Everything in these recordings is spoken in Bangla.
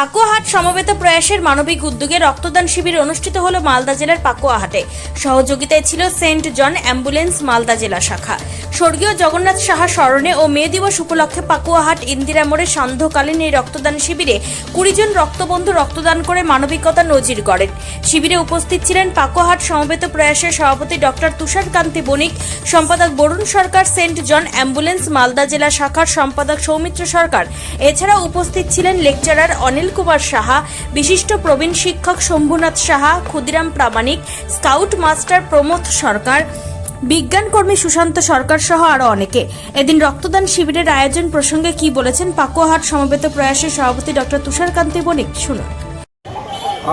পাকুয়াহাট সমবেত প্রয়াসের মানবিক উদ্যোগে রক্তদান শিবির অনুষ্ঠিত হল মালদা জেলার পাকুয়াহাটে। সহযোগিতায় ছিল সেন্ট জন অ্যাম্বুলেন্স মালদা জেলা শাখা। স্বর্গীয় জগন্নাথ সাহা স্মরণে ও মে দিবস উপলক্ষে পাকুয়াহাট ইন্দিরা মোড়ে সান্ধ্যকালীন এই রক্তদান শিবিরে কুড়ি জন রক্তবন্ধু রক্তদান করে মানবিকতা নজির গড়েন। শিবিরে উপস্থিত ছিলেন পাকুয়াহাট সমবেত প্রয়াসের সভাপতি ডক্টর তুষার কান্তি বণিক, সম্পাদক Barun Sarkar, Saint John ambulance Malda জেলা শাখার সম্পাদক সৌমিত্র সরকার। এছাড়া উপস্থিত ছিলেন লেকচারার অনিল কুমার সাহা, বিশিষ্ট প্রবীণ শিক্ষক শম্ভুনাথ সাহা, ক্ষুদিরাম প্রামাণিক, স্কাউট মাস্টার প্রমোদ সরকার বিজ্ঞান কর্মী সুশান্ত সরকার সহ আরও অনেকে। এদিন রক্তদান শিবিরের আয়োজন প্রসঙ্গে কি বলেছেন পাকুয়াহাট সমবেত প্রয়াসের সভাপতি ডক্টর তুষার কান্তি বণিক? শুনুন।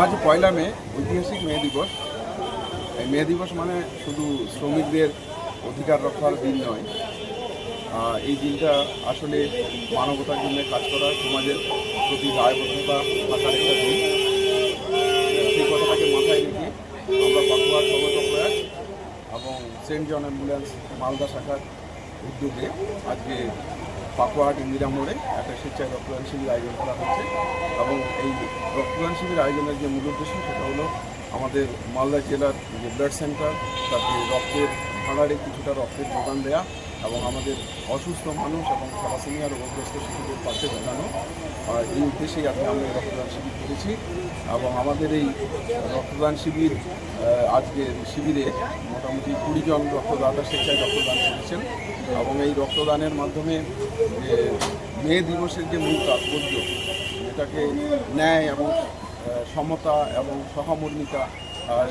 আজ পয়লা মে, ঐতিহাসিক মে দিবস। মে দিবস মানে শুধু শ্রমিকদের অধিকার রক্ষার দিন নয় এই দিনটা আসলে মানবতার জন্য কাজ করা, সমাজের প্রতি দায়বদ্ধতা থাকার একটা দিন। সেই কথাটাকে মাথায় রেখে আমরা পাকুয়ার সমত প্রয়াস এবং সেন্ট জন অ্যাম্বুলেন্স মালদা শাখার উদ্যোগে আজকে পাকুয়াহাট ইন্দিরা মোড়ে একটা স্বেচ্ছায় রক্তদান শিবির আয়োজন করা হয়েছে এবং এই রক্তদান শিবির আয়োজনের যে মূল উদ্দেশ্য, সেটা হলো আমাদের মালদা জেলার যে ব্লাড সেন্টার, তাতে রক্তের ভাড়ারে কিছুটা রক্তের যোগান দেওয়া এবং আমাদের অসুস্থ মানুষ এবং থ্যালাসেমিয়া রোগগ্রস্ত শিশুদের পাশে আর এই উদ্দেশ্যেই আজকে আমরা রক্তদান শিবির করেছি এবং আমাদের এই রক্তদান শিবির আজকের শিবিরে মোটামুটি কুড়ি জন রক্তদাতা স্বেচ্ছায় রক্তদান করেছেন এবং এই রক্তদানের মাধ্যমে যে মে দিবসের যে মূল তাৎপর্য, যেটাকে ন্যায় এবং সমতা এবং সহমর্মিতা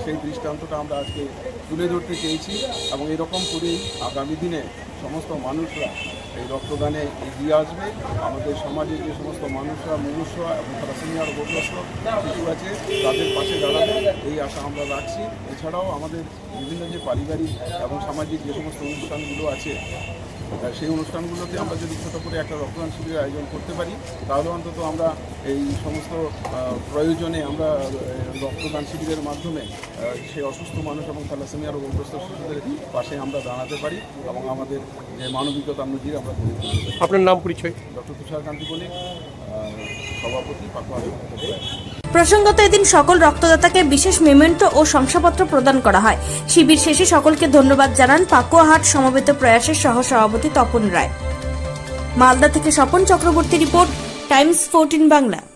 সেই দৃষ্টান্তটা আমরা আজকে তুলে ধরতে চেয়েছি এবং এরকম করেই আগামী দিনে সমস্ত মানুষরা এই রক্তদানে এগিয়ে আসবে। আমাদের সমাজে যে সমস্ত মানুষরা, মনুষ্য এবং থ্যালাসেমিয়া রোগগ্রস্ত শিশু আছে, তাদের পাশে দাঁড়াবে, এই আশা আমরা রাখছি। এছাড়াও আমাদের বিভিন্ন যে পারিবারিক এবং সামাজিক যে সমস্ত অনুষ্ঠানগুলো আছে সেই অনুষ্ঠানগুলোতে আমরা যদি ছোটো করে একটা রক্তদান শিবিরের আয়োজন করতে পারি তাহলে অন্তত আমরা এই সমস্ত প্রয়োজনে আমরা রক্তদান শিবিরের মাধ্যমে সেই অসুস্থ মানুষ এবং থ্যালাসেমিয়া রোগগ্রস্ত শিশুদের পাশে আমরা দাঁড়াতে পারি এবং আমাদের যে মানবিকতার নজির আমরা গড়ে তুলতে পারি। আপনার নাম পরিচয়? ডক্টর তুষার কান্তি বণিক সভাপতি পাকুয়া প্রসঙ্গত এদিন সকল রক্তদাতাকে বিশেষ মেমেন্টো ও শংসাপত্র প্রদান করা হয়। শিবির শেষে সকলকে ধন্যবাদ জানান পাকুয়াহাট সমবেত প্রয়াসের সহ সভাপতি তপন রায়। মালদা থেকে Swapan Chakraborty report, Times fourteen Bangla.